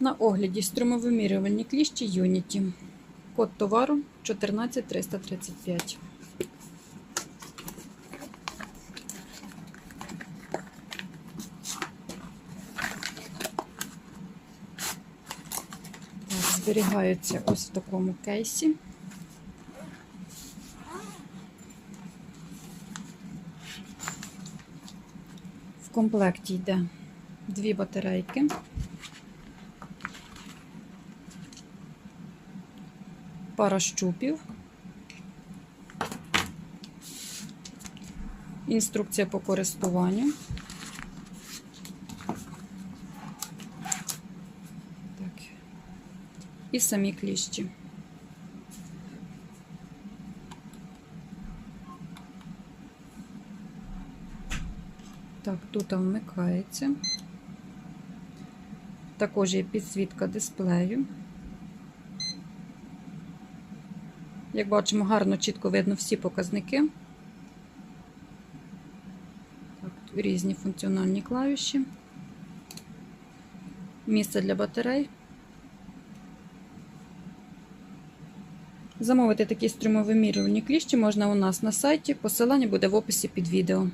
На огляді струмовимірювальні кліщі Unity. Код товару 14335. Так, зберігаються ось в такому кейсі. В комплекті йде дві батарейки. Пара щупів. Інструкція по користуванню. Так. І самі кліщі. Так, тут вмикається. Також є підсвітка дисплею. Як бачимо, гарно чітко видно всі показники. Так, різні функціональні клавіші. Місце для батарей. Замовити такі струмовимірювальні кліщі можна у нас на сайті. Посилання буде в описі під відео.